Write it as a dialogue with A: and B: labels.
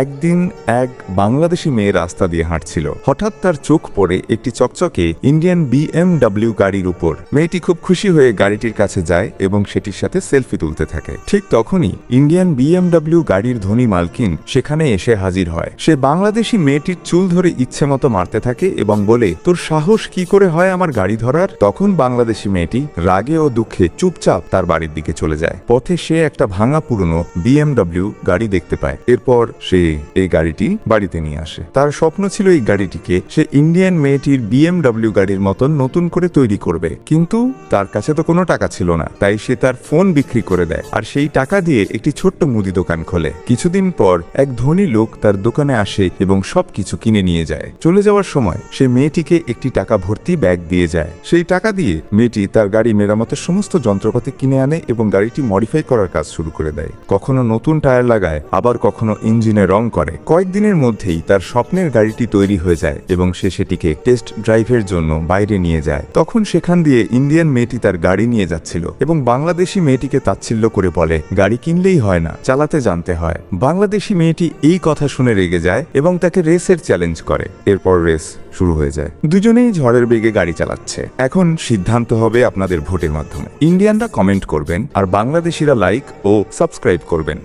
A: একদিন এক বাংলাদেশি মেয়ে রাস্তা দিয়ে হাঁটছিল। হঠাৎ তার চোখ পড়ে একটি চকচকে ইন্ডিয়ান বিএমডব্লিউ গাড়ির উপর। মেয়েটি খুব খুশি হয়ে গাড়িটির কাছে যায় এবং সেটির সাথে সেলফি তুলতে থাকে। ঠিক তখনই ইন্ডিয়ান বিএমডব্লিউ গাড়ির ধনী মালকিন সেখানে এসে হাজির হয়। সে বাংলাদেশি মেয়েটির চুল ধরে ইচ্ছে মতো মারতে থাকে এবং বলে, তোর সাহস কি করে হয় আমার গাড়ি ধরার? তখন বাংলাদেশি মেয়েটি রাগে ও দুঃখে চুপচাপ তার বাড়ির দিকে চলে যায়। পথে সে একটা ভাঙা পুরনো বিএমডব্লিউ গাড়ি দেখতে পায়। এরপর সে এই গাড়িটি বাড়িতে নিয়ে আসে। তার স্বপ্ন ছিল এই গাড়িটিকে সে ইন্ডিয়ান মেয়েটির বিএমডব্লিউ গাড়ির মতন নতুন করে তৈরি করবে। কিন্তু তার কাছে তো কোনো টাকা ছিল না। তাই সে তার ফোন বিক্রি করে দেয় আর সেই টাকা দিয়ে একটি ছোট্ট মুদি দোকান খোলে। কিছুদিন পর এক ধনী লোক তার দোকানে আসে এবং সবকিছু কিনে নিয়ে যায়। চলে যাওয়ার সময় সে মেয়েটিকে একটি টাকা ভর্তি ব্যাগ দিয়ে যায়। সেই টাকা দিয়ে মেয়েটি তার গাড়ি মেরামতের সমস্ত যন্ত্রপাতি কিনে আনে এবং গাড়িটি মডিফাই করার কাজ শুরু করে দেয়। কখনো নতুন টায়ার লাগায়, আবার কখনো ইঞ্জিনে রং করে। কয়েকদিনের মধ্যেই তার স্বপ্নের গাড়িটি তৈরি হয়ে যায় এবং সে সেটিকে টেস্ট ড্রাইভের জন্য বাইরে নিয়ে যায়। তখন সেখান দিয়ে ইন্ডিয়ান মেয়েটি তার গাড়ি নিয়ে যাচ্ছিল এবং বাংলাদেশি মেয়েটিকে তাচ্ছিল্য করে বলে, গাড়ি কিনলেই হয় না, চালাতে জানতে হয়। বাংলাদেশি মেয়েটি এই কথা শুনে রেগে যায় এবং তাকে রেসের চ্যালেঞ্জ করে। এরপর রেস শুরু হয়ে যায়। দুজনেই ঝড়ের বেগে গাড়ি চালাচ্ছে। এখন সিদ্ধান্ত হবে আপনাদের ভোটের মাধ্যমে। ইন্ডিয়ানরা কমেন্ট করবেন আর বাংলাদেশিরা লাইক ও সাবস্ক্রাইব করবেন।